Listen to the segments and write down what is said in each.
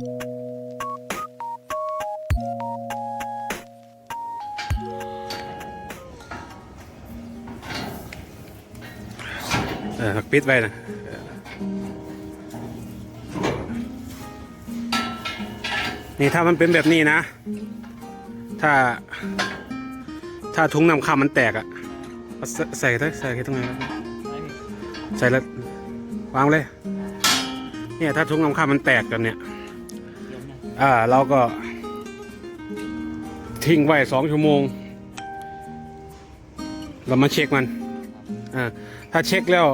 เออปิดไว้นะนี่ถ้ามันเป็นแบบนี้นะ ถ้า ถ้าถุงนำข้ามันแตกอะใส่ใส่ใส่แค่ตรงไหนครับใส่แล้ววางเลย เนี่ยถ้าถุงนำข้ามันแตกกันเนี่ย อ่าเราก็ ทิ้งไว้สองชั่วโมง เรามาเช็คมันอ่าถ้าเช็คแล้ว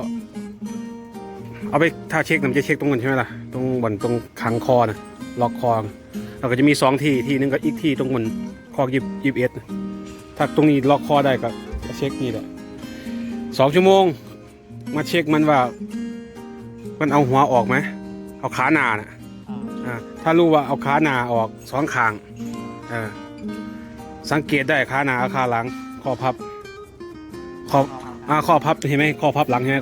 เอาไปถ้าเช็คมันจะเช็คตรงนั้นใช่ไหมล่ะตรงบนตรงขังคอนะล็อกคอเราก็จะมีสองที่ที่นึงก็อีกที่ตรงบนคอยิบยิบเอ็ดถ้าตรงนี้ล็อกคอได้ก็เช็คนี่แหละสองชั่วโมง มาเช็คมันว่า มันเอาหัวออกไหมเอาขาหนาน่ะอ่า ถ้ารู้ว่าเอาขาหนาออกสองข้างอ่าสังเกตได้ขาหนาขาหลังข้อพับข้ออ่าข้อพับเห็นไหมข้อพับหลังใช่ไหม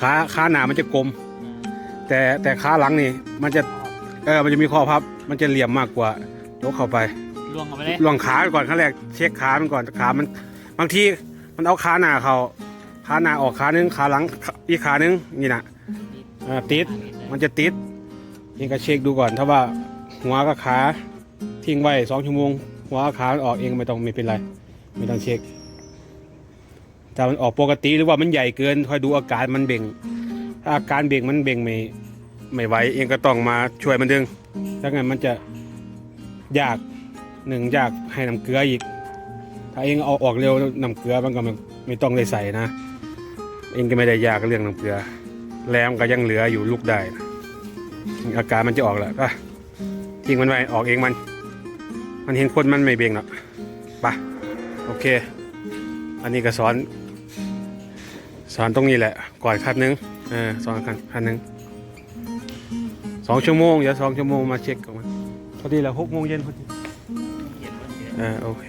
ขาขาหนามันจะกลม แต่แต่ขาหลังนี่ มันจะเออมันจะมีข้อพับ มันจะเหลี่ยมมากกว่ายกเข้าไปล่วงเข้าไปเลยลองขาไปก่อนขั้นแรกเช็คขามันก่อนขามัน บางทีมันเอาขาหนาเขาขาหนาออกขาหนึงขาหลังอีกขาหนึงนี่นะอ่าติดมันจะติด นี่ก็เช็คดูก่อน ถ้าว่าหัวกับขาทิ้งไว้สองชั่วโมง หัวขาออกเองไม่ต้องไม่เป็นไร ไม่ต้องเช็คถ้ามันออกปกติหรือว่ามันใหญ่เกินคอยดูอาการมันเบ่ง ถ้าอาการเบ่งมันเบ่งไม่ไม่ไหวเองก็ต้องมาช่วยมันดึงถ้างั้นมันจะยากหนึ่งยากให้น้ำเกลืออีก ถ้าเองเอาออกเร็วน้ำเกลือมันก็ไม่ไม่ต้องได้ใส่นะ เองก็ไม่ได้ยากเรื่องน้ำเกลือ แรมก็ยังเหลืออยู่ลูกได้นะ อาการมันจะออกแหละก็ทิ้งมันไว้ออกเองมัน มันเห็นคนมันไม่เบ่งหรอกไปโอเค อันนี้ก็สอนสอนตรงนี้แหละ ก่อนคัดหนึงเออสอนคันคันหนึงสองชั่วโมงเดี๋ยวสองชั่วโมงมาเช็คกับมันพอดีแล้วหกโมงเย็นพอดีเออโอเค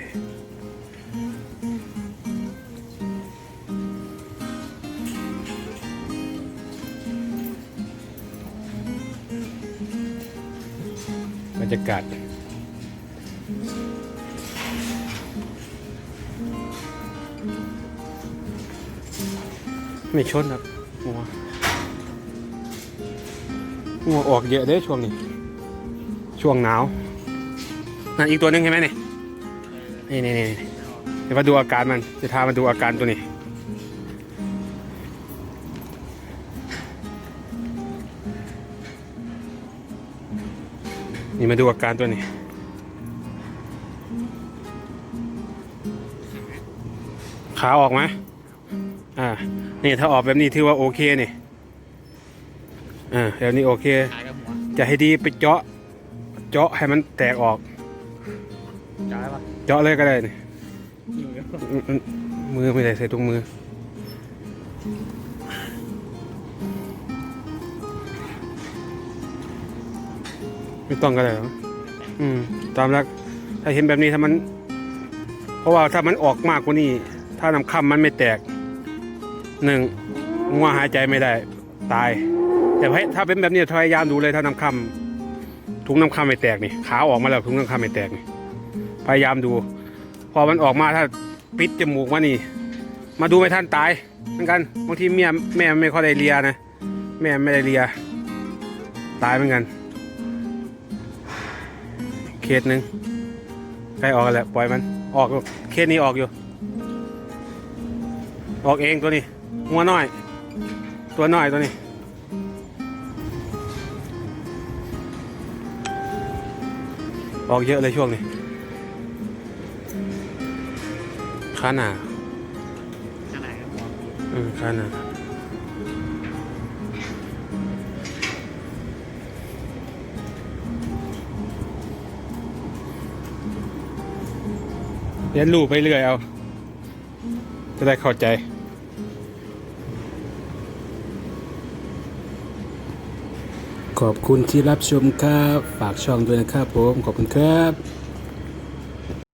รยากาศ ไม่ชนครับงัวงัวออกเยอะเด้ช่วงนี้ ช่วงหนาวนั่นอีกตัวหนึงใช่ไหมเนี่ยนี่นี่นี่นี่เดี๋ยวมาดูอาการมันจะพามาดูอาการตัวนี้ นี่มาดูอาการตัวนี้ ขาออกไหมอ่า นี่ถ้าออกแบบนี้ถือว่าโอเคนี่ อ่าแบบนี้โอเค จะให้ดีไปเจาะ เจาะให้มันแตกออก เจาะเลยก็ได้นี่อยู่เยอะอืมอืมมือไม่ได้ใส่ถุงมือ ไม่ต้องก็ได้หรออืม ตามหลัก ถ้าเห็นแบบนี้ถ้ามัน เพราะว่าถ้ามันออกมากกว่านี้ ถ้าน้ำค่ำมันไม่แตกหนึ่งงัวหายใจไม่ได้ ตาย แต่ถ้าเป็นแบบนี้พยายามดูเลยถ้าน้ำค่ำถุงน้ำค่ำไม่แตกนี่ขาออกมาแล้วถุงน้ำค่ำไม่แตกนี่พยายามดู พอมันออกมาถ้าปิดจมูกมานี่ มาดูไม่ทันตายเหมือนกันบางทีเมียแม่ไม่ค่อยได้เลียนะแม่ไม่ได้เลีย ตายเหมือนกัน เคสหนึ่งใกล้ออกกันแล้วปล่อยมัน ออกอยู่เคสนี้ออกอยู่ ออกเองตัวนี้หัวน้อย ตัวน้อยตัวนี้ออกเยอะเลยช่วงนี้ขาหนาข้างไหนกับหัวอืมขาหนา เรียนรู้ไปเรื่อยเอา จะได้เข้าใจ ขอบคุณที่รับชมครับ ฝากช่องด้วยนะครับผม ขอบคุณครับ